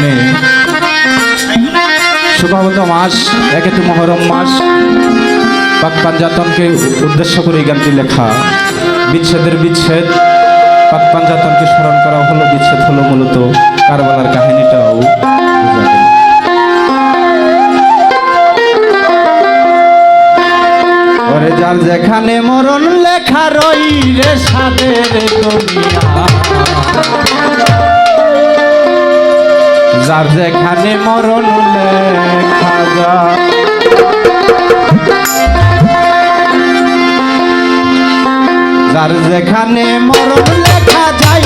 ফাল্গুনে শুভাবত মাস, একেতু মহরম মাস। পাক উদ্দেশ্য করে এই গানটি লেখা। বিচ্ছেদের বিচ্ছেদ। পাক স্মরণ করা হলো, বিচ্ছেদ হলো মূলত কারবালার কাহিনীটাও। বোঝা যার যেখানে মরণ লেখা রই রে সাদের দুনিয়া। যার যেখানে মরণ লেখা যায়। যার যেখানে মরণ লেখা যায়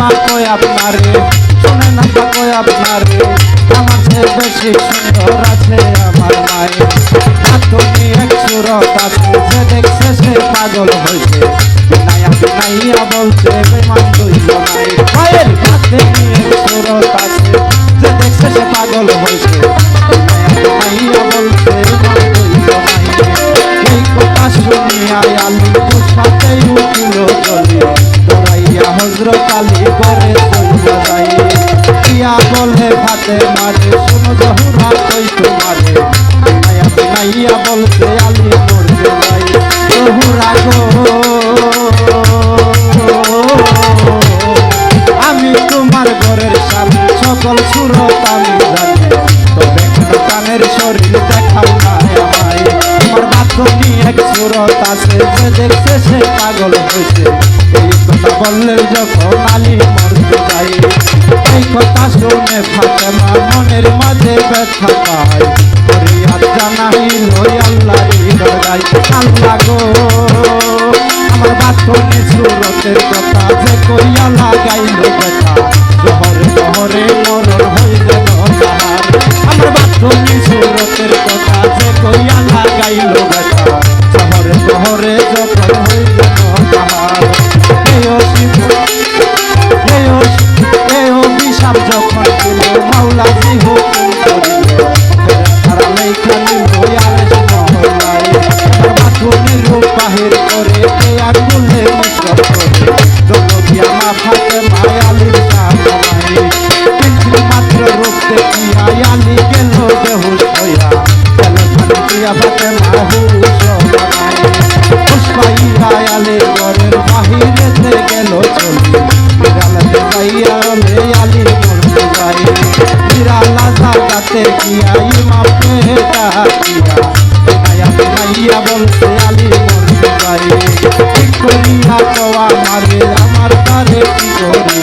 আব্বা কই আপনারে শুনে আব্বা কই আপনারে। আমার চেয়ে বেশি সুন্দর আছে আমার মায়ে তুমি এক সুরত আছে যে দেখছে সে পাগল হয়েছে। নাইয়া মায়ের পাগল হয়েছে। দৌড়াইয়া হজরত আলী করে চলিয়া যাই। ইয়া আমি তোমার ঘরের সামনে সকল সুরত আমি জানি। তবে কোনো কানের শরীর দেখাও না দেখছে সে পাগল হয়েছে। এই কথা বললে যখন আলী মরতে যাই এই কথা শুনে ফাতেমা মনের মাঝে ব্যথা পায়। ফরিয়াদ জানাইল ওই আল্লাহরই দরগায় আল্লাহ গো, আমার বাথরুমে সুরতের কথা যে কইয়া লাগাইল ব্যথা। জহরে জহরে মরণ যেন আমার বাথরুমে সুরতের কথা বলতে আলি করিয়া তো আমারে আমার তারে কি করিলে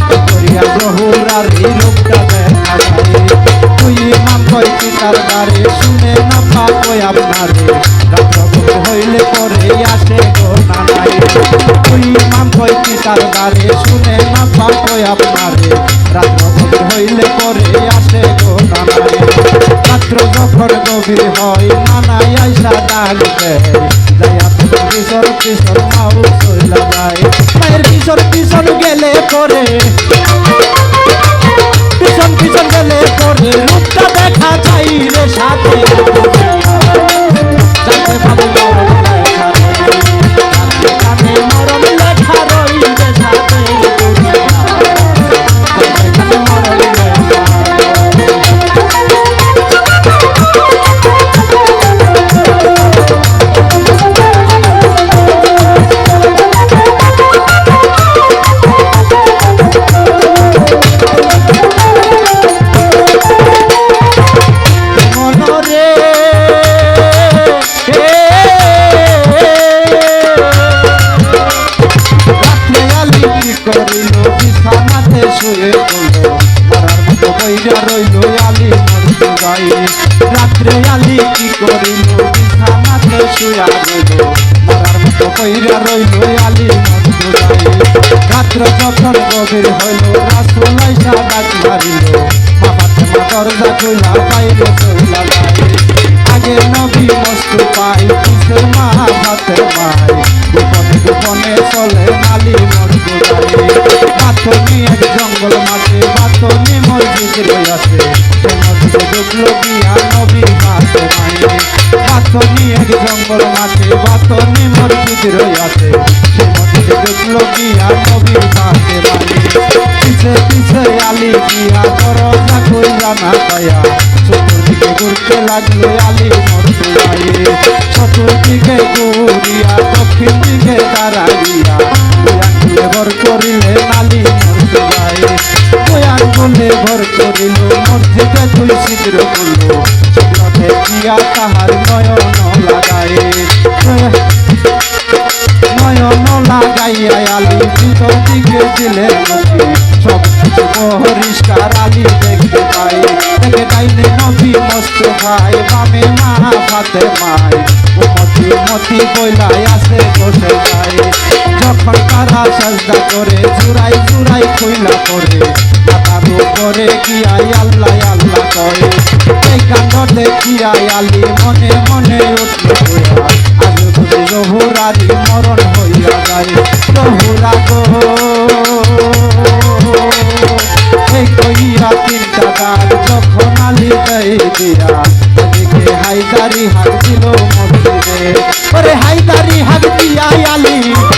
কি করিয়া জহুরার এই লোকটা দেখা তুই ইমাম কই কি তার বারে শুনে না পাবই আপনারে রাত্র হইলে পরে আসে গো নানাই তুই ইমাম কই কি তার বারে শুনে গভীর হয় নানাই আইসা ডাক দেয়। কিশোর যায়। পিছন পিছন গেলে পরে। রূপটা দেখা রে সাথে। রাত্র যখন গভীর হইল রাসুল আইসা ডাক মারিল? মা দরজা খুলা বাইরে চইলা আগে নবী মস্তু পাই, কিসের মা হাতে মাই গোপনে গোপনে চলে মসজিদ রয়েছে। সে ঢুকলো গিয়া নবী হাতে মাই বাতনি এক জঙ্গল মাঠে বাতনি মসজিদ আলি আলি ঘুরিয়া দক্ষিণ দিকে দাঁড়াইয়া বয়ানগুলে করিলে নালি মরতে যাই বয়ানগুলে ভর করিল মসজিদে দুই ছিদ্র করল ছিদ্র দেখিয়া তাহার নয়ন লাগায় নয়ন লাগাইয়া আলি ভিতর দিকে দিলে নবী সব কিছু পরিষ্কার আলি দেখতে পাই দেখে ডাইনে নবী মস্ত ভাই বামে মা ভাতে মাই মতি মতি বইলাই আসে বসে যায়। যখন তারা সাজদা করে জুরাই জুরাই কইলা করে মাথার উপরে গিয়াই আল্লাহ আল্লাহ কয় এই কাণ্ড দেখিয়াই আলি হাইদারি হাত ওরে হাইদারি হাত দিয়া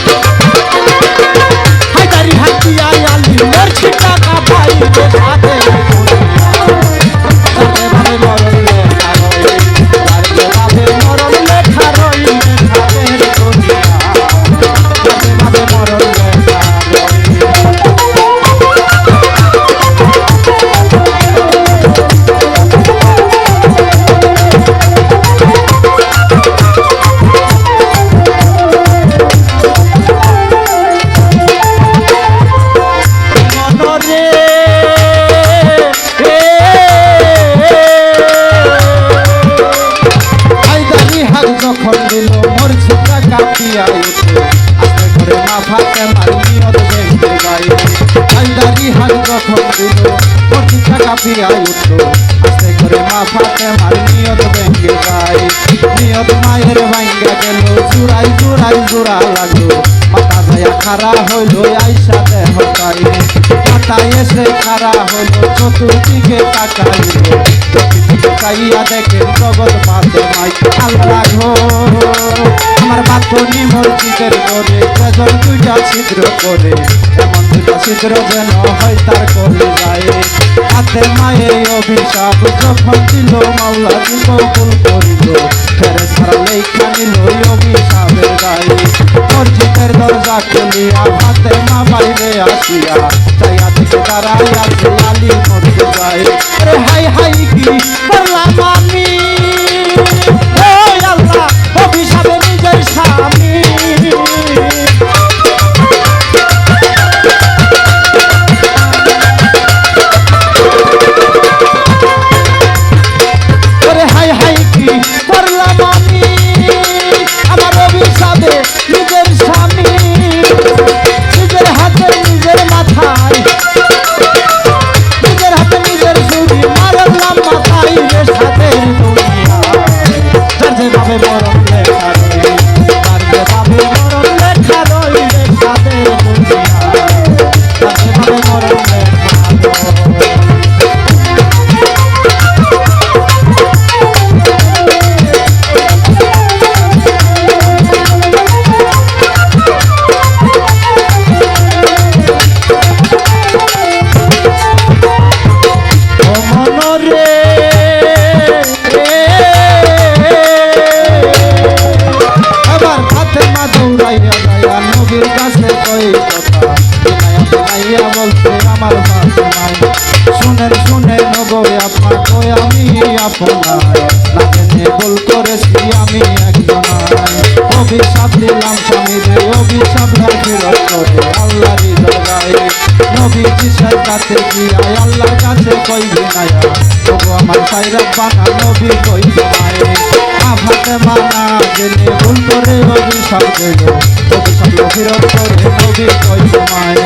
কাঁপিয়া উঠল আস্তে করে মা ফাতে মার নিয়ত ভেঙ্গে যায় নিয়ত মায়ের গেল জোড়া লাগল মাথা হইল, আইসা মাথা এসে খারা হইল চতুর্দিকে তাকাইল। চাইয়া দেখেন জগৎ মাঝে মাই আল্লাহ ঘো আমার বাথনি মসজিদের করে বেজন দুইটা ছিদ্র করে। এমন দুইটা ছিদ্র যেন হয় তার করে যায়। হাতে মায়ের অভিশাপ, যখন দিল মাওলা দিল ভুল করিল। ফেরে সারা লেখা নিল অভিশাপের গায়ে মসজিদের দরজা খুলিয়া হাতে মা বাইরে আসিয়া আপনার না ভুল করেছি আমি একজন অভিশাপ দিলাম স্বামীরে অভিশাপ ফেরত করে আল্লাহরই দরগায় নবীজি সাইকাতে গিয়া আল্লাহর কাছে কই বিনায়া তবু আমার সাইরা বানা নবী কই তোমায় আফাতে মানা জেনে ভুল করে অভিশাপ দিল অভিশাপ ফেরত করে নবী কই তোমায়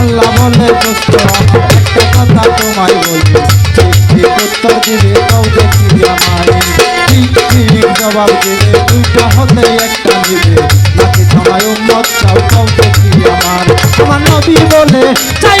আল্লাহ বলে, দোস্ত আমার একটা কথা তোমায় বলি। ঠিক উত্তর দিবে কও দেখি আমায় ঠিক ঠিক জবাব দিবে দুইটা হতে একটা নিবে নাকি তোমায় উম্মত চাও কও দেখি আমার। আমার নবী বলে, চাই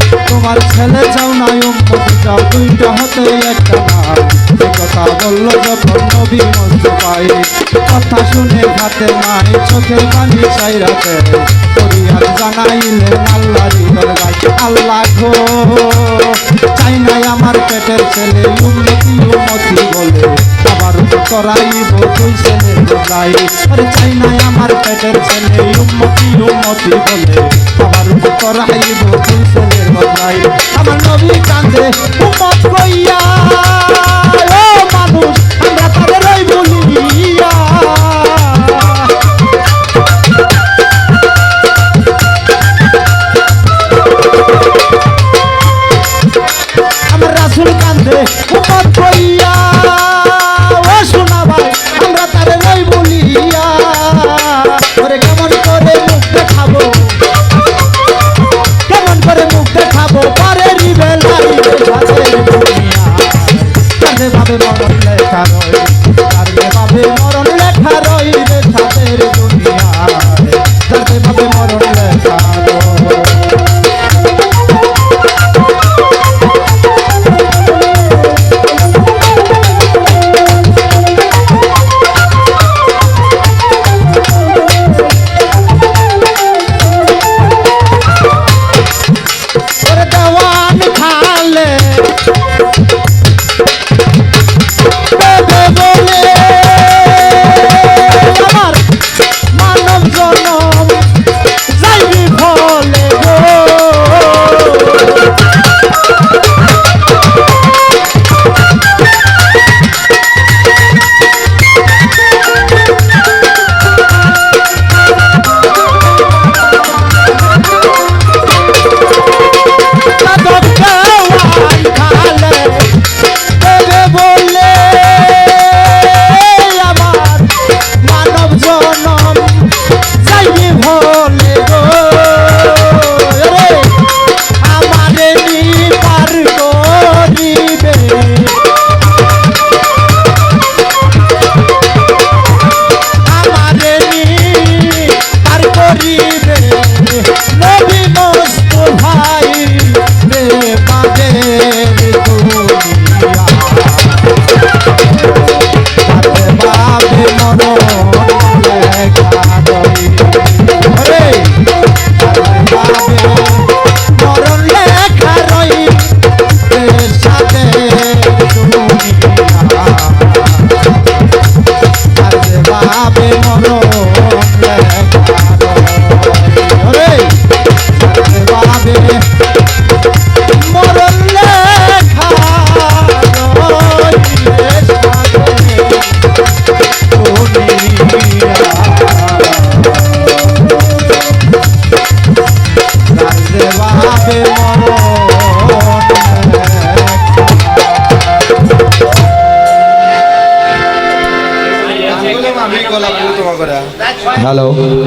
তোমার ছেলে চাও না উম্মতি চাও দুইটা হতে একটা না এ কথা বলল যখন নবী মুস্তফাই কথা শুনে হাতে মাই চোখের পানি চাইরাতে করিয়ার জানাইলেন আল্লাহরই দরগায় আল্লাহ গো, চাই নাই আমার পেটের ছেলে উন্নতি উন্নতি বলে? আবার করাইব তুই ছেলে দরগায় আরে চাই নাই আমার পেটের ছেলে উন্নতি বলে? আবার করাইব তুই দরগায় আমার নবী কান্দে উম্মত কইয়া sabemos. Hello.